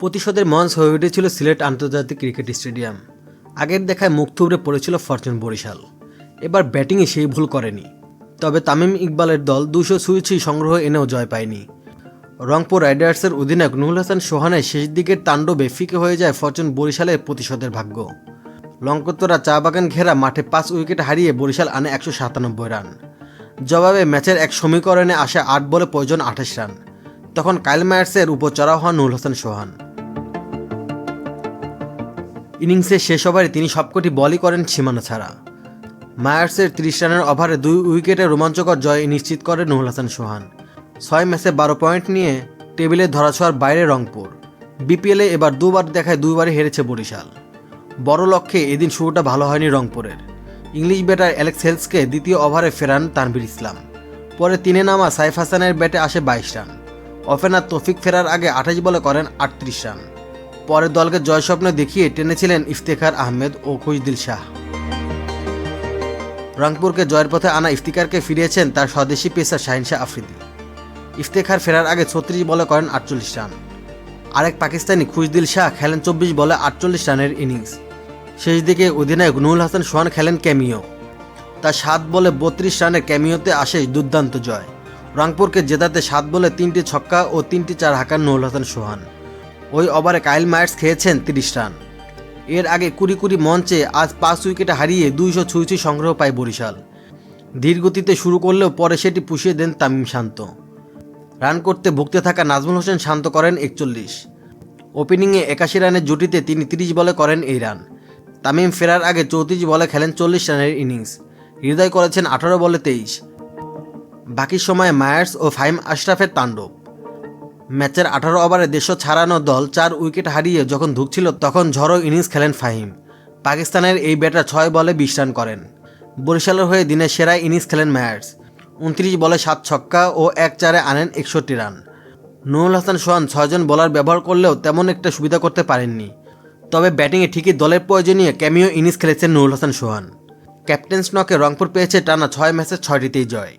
প্রতিশোধের মঞ্চ হয়ে উঠেছিল সিলেট আন্তর্জাতিক ক্রিকেট স্টেডিয়াম। আগের দেখায় মুখ থুবড়ে পড়েছিল ফরচুন বরিশাল। এবার ব্যাটিংয়ে সেই ভুল করেনি। তবে তামিম ইকবালের দল দুশো সুইচি সংগ্রহ এনেও জয় পায়নি। রংপুর রাইডার্সের অধিনায়ক নুরুল হাসান সোহানের শেষ দিকের তাণ্ডবে ফিকে হয়ে যায় ফরচুন বরিশালের প্রতিশোধের ভাগ্য। লঙ্কতরা চা বাগান ঘেরা মাঠে পাঁচ উইকেট হারিয়ে বরিশাল আনে একশো সাতানব্বই রান। জবাবে ম্যাচের এক সমীকরণে আসে আট বলে প্রয়োজন আঠাশ রান। তখন কাইল মায়ার্সের উপর চড়াও হন নুরুল হাসান সোহান। ইনিংসের শেষ ওভারে তিনি সবকটি বলই করেন সীমানা ছাড়া। মায়ার্সের ত্রিশ রানের ওভারে দুই উইকেটে রোমাঞ্চকর জয় নিশ্চিত করে নুরুল হাসান সোহান। ছয় ম্যাচে বারো পয়েন্ট নিয়ে টেবিলে ধরাছোঁয়ার বাইরে রংপুর। বিপিএলে এবার দুবার দেখায় দুইবারই হেরেছে বরিশাল। বড় লক্ষ্যে এদিন শুরুটা ভালো হয়নি রংপুরের। ইংলিশ ব্যাটার অ্যালেক্স হেলসকে দ্বিতীয় ওভারে ফেরান তানভীর ইসলাম। পরে তিনে নামা সাইফ হাসানের ব্যাটে আসে বাইশ রান। ওপেনার তফিক ফেরার আগে আঠাশ বলে করেন আটত্রিশ রান। পরে দলকে জয়স্বপ্ন দেখিয়ে টেনেছিলেন ইফতেখার আহমেদ ও খুশদিল শাহ। রংপুরকে জয়ের পথে আনা ইফতিকারকে ফিরিয়েছেন তার স্বদেশি পেসার শাহিন শাহ আফ্রিদি। ইফতেখার ফেরার আগে ছত্রিশ বলে করেন আটচল্লিশ রান। আরেক পাকিস্তানি খুশদিল শাহ খেলেন চব্বিশ বলে আটচল্লিশ রানের ইনিংস। শেষ দিকে অধিনায়ক নুরুল হাসান সোহান খেলেন ক্যামিও। তার সাত বলে বত্রিশ রানের ক্যামিওতে আসে দুর্দান্ত জয়। রংপুরকে জেতাতে সাত বলে তিনটি ছক্কা ও তিনটি চার হাঁকান নুরুল হাসান সোহান। ওই ওভারে কাইল মায়ার্স খেয়েছেন তিরিশ রান। এর আগে কুড়ি কুড়ি মঞ্চে আজ পাঁচ উইকেটে হারিয়ে দুইশো ছুঁইছি সংগ্রহ পায় বরিশাল। ধীর গতিতে শুরু করলেও পরে সেটি পুষিয়ে দেন তামিম শান্ত। রান করতে ভুগতে থাকা নাজমুল হোসেন শান্ত করেন একচল্লিশ। ওপেনিংয়ে একাশি রানের জুটিতে তিনি তিরিশ বলে করেন এই রান। তামিম ফেরার আগে চৌত্রিশ বলে খেলেন চল্লিশ রানের ইনিংস। হৃদয় করেছেন আঠারো বলে তেইশ। বাকি সময়ে মায়ার্স ও ফাইম আশরাফের তাণ্ডব। ম্যাচের আঠারো ওভারে দেশ ছাড়ানো দল চার উইকেট হারিয়ে যখন ধুকছিল তখন ঝড়ো ইনিংস খেলেন ফাহিম। পাকিস্তানের এই ব্যাটার ছয় বলে বিশ রান করেন। বরিশালের হয়ে দিনের সেরা ইনিংস খেলেন ম্যায়ার্স। উনত্রিশ বলে সাত ছক্কা ও এক চারে আনেন একষট্টি রান। নুরুল হাসান সোহান ছয়জন বোলার ব্যবহার করলেও তেমন একটা সুবিধা করতে পারেননি। তবে ব্যাটিংয়ে ঠিকই দলের প্রয়োজনীয় ক্যামিও ইনিংস খেলেছেন নুরুল হাসান সোহান। ক্যাপ্টেন্স নকে রংপুর পেয়েছে টানা ছয় ম্যাচে ছয়টিতেই জয়।